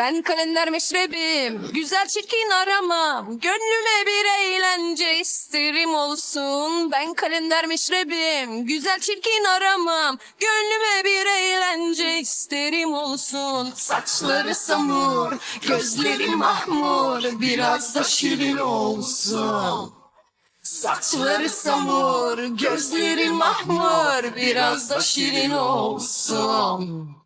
Ben kalender meşrebim, güzel çirkin aramam. Gönlüme bir eğlence isterim olsun. Ben kalender meşrebim, güzel çirkin aramam. Gönlüme bir eğlence isterim olsun. Saçları samur, gözleri mahmur, biraz da şirin olsun. Saçları samur, gözleri mahmur, biraz da şirin olsun.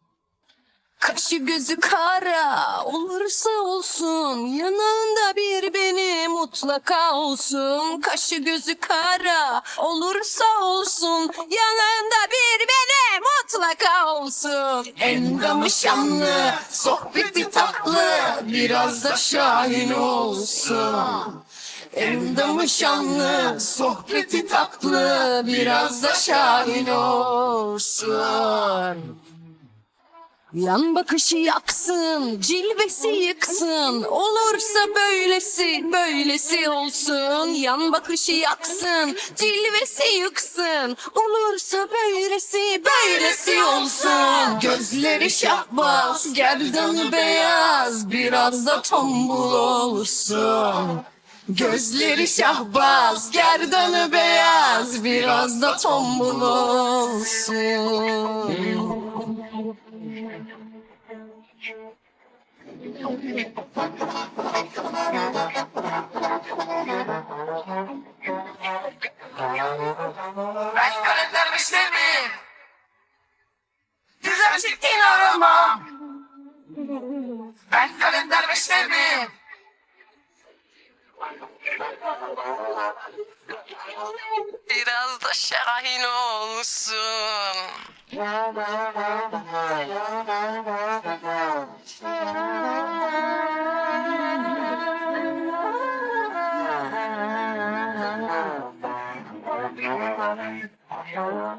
Kaşı gözü kara olursa olsun. Yanında bir beni mutlaka olsun. Kaşı gözü kara olursa olsun. Yanında bir beni mutlaka olsun. Endamı şanlı sohbeti tatlı biraz da şahin olsun. Endamı şanlı, sohbeti tatlı, biraz da şahin olsun. Yan bakışı yaksın, cilvesi yıksın. Olursa böylesi, böylesi olsun. Yan bakışı yaksın, cilvesi yıksın. Olursa böylesi, böylesi olsun. Gözleri şahbaz, gerdanı beyaz. Biraz da tombul olsun. Gözleri şahbaz, gerdanı beyaz. Biraz da tombul olsun. Ben kalender müşterim. Güzel çirkin aramam. Ben kalender müşterim. Biraz da şahin olsun. 好了，好了。